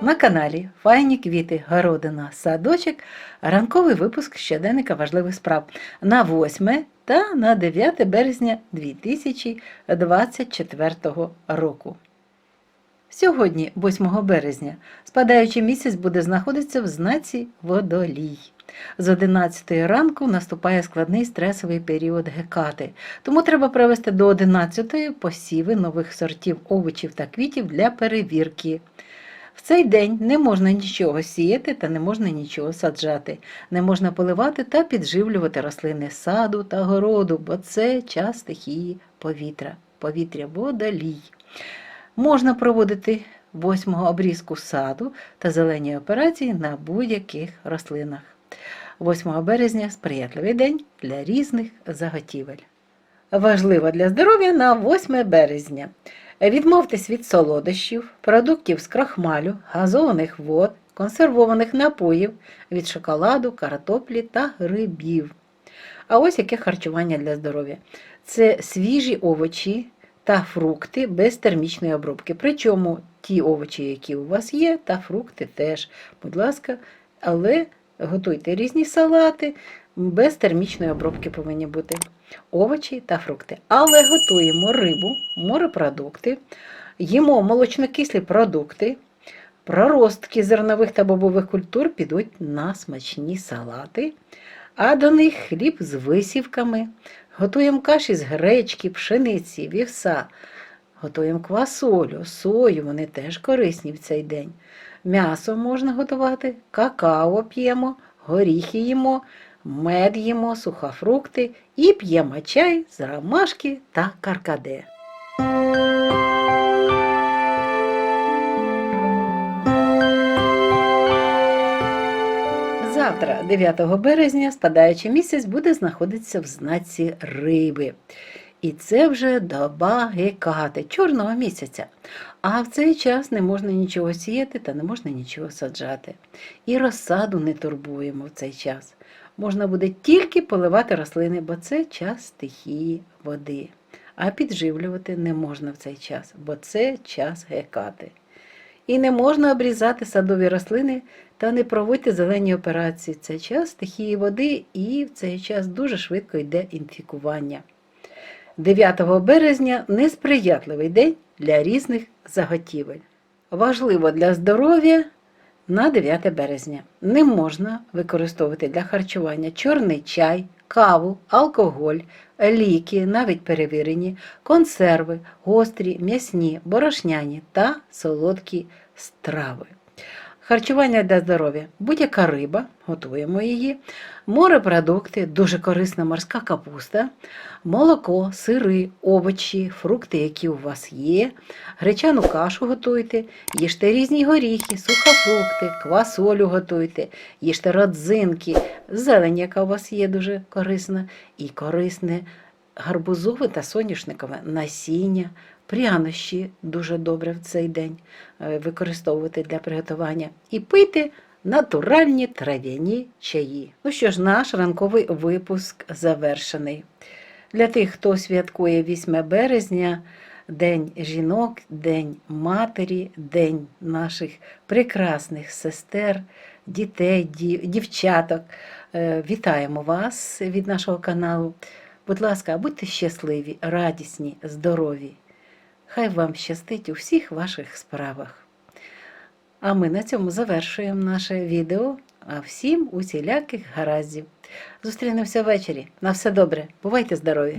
На каналі Файні квіти, городина, садочок, ранковий випуск щоденника важливих справ на 8 та на 9 березня 2024 року. Сьогодні, 8 березня, спадаючий місяць буде знаходитися в знаці водолій. З 11 ранку наступає складний стресовий період гекати, тому треба провести до 11 посіви нових сортів овочів та квітів для перевірки. В цей день не можна нічого сіяти та не можна нічого саджати, не можна поливати та підживлювати рослини саду та городу, бо це час стихії повітря, повітря водолій. Можна проводити восьмого обрізку саду та зелені операції на будь-яких рослинах. 8 березня сприятливий день для різних заготівель. Важливо для здоров'я на 8 березня. Відмовтесь від солодощів, продуктів з крахмалю, газованих вод, консервованих напоїв, від шоколаду, картоплі та грибів. А ось яке харчування для здоров'я: це свіжі овочі та фрукти без термічної обробки. Причому ті овочі, які у вас є, та фрукти теж. Будь ласка, але готуйте різні салати, без термічної обробки повинні бути овочі та фрукти. Але готуємо рибу, морепродукти, їмо молочнокислі продукти, проростки зернових та бобових культур підуть на смачні салати, а до них хліб з висівками. Готуємо каші з гречки, пшениці, вівса. Готуємо квасолю, сою, вони теж корисні в цей день. М'ясо можна готувати, какао п'ємо, горіхи їмо, мед їмо, сухофрукти і п'ємо чай з ромашки та каркаде. Завтра, 9 березня, спадаючий місяць буде знаходитися в знаці риби. І це вже доба гекати, чорного місяця. А в цей час не можна нічого сіяти та не можна нічого саджати. І розсаду не турбуємо в цей час. Можна буде тільки поливати рослини, бо це час стихії води. А підживлювати не можна в цей час, бо це час гекати. І не можна обрізати садові рослини та не проводьте зелені операції. Це час стихії води і в цей час дуже швидко йде інфікування. 9 березня несприятливий день для різних заготівель. Важливо для здоров'я на 9 березня. Не можна використовувати для харчування чорний чай, каву, алкоголь, ліки, навіть перевірені, консерви, гострі, м'ясні, борошняні та солодкі страви. Харчування для здоров'я. Будь-яка риба, готуємо її, морепродукти, дуже корисна морська капуста, молоко, сири, овочі, фрукти, які у вас є, гречану кашу готуйте, їжте різні горіхи, сухофрукти, квасолю готуйте, їжте родзинки, зелень, яка у вас є, дуже корисна, і корисне гарбузове та соняшникове насіння, прянощі дуже добре в цей день е, використовувати для приготування. І пийте натуральні трав'яні чаї. Ну що ж, наш ранковий випуск завершений. Для тих, хто святкує 8 березня, День жінок, День матері, День наших прекрасних сестер, дітей, дівчаток. Е, Вітаємо вас від нашого каналу. Будь ласка, будьте щасливі, радісні, здорові. Хай вам щастить у всіх ваших справах. А ми на цьому завершуємо наше відео. А всім усіляких гараздів. Зустрінемося ввечері. На все добре. Бувайте здорові!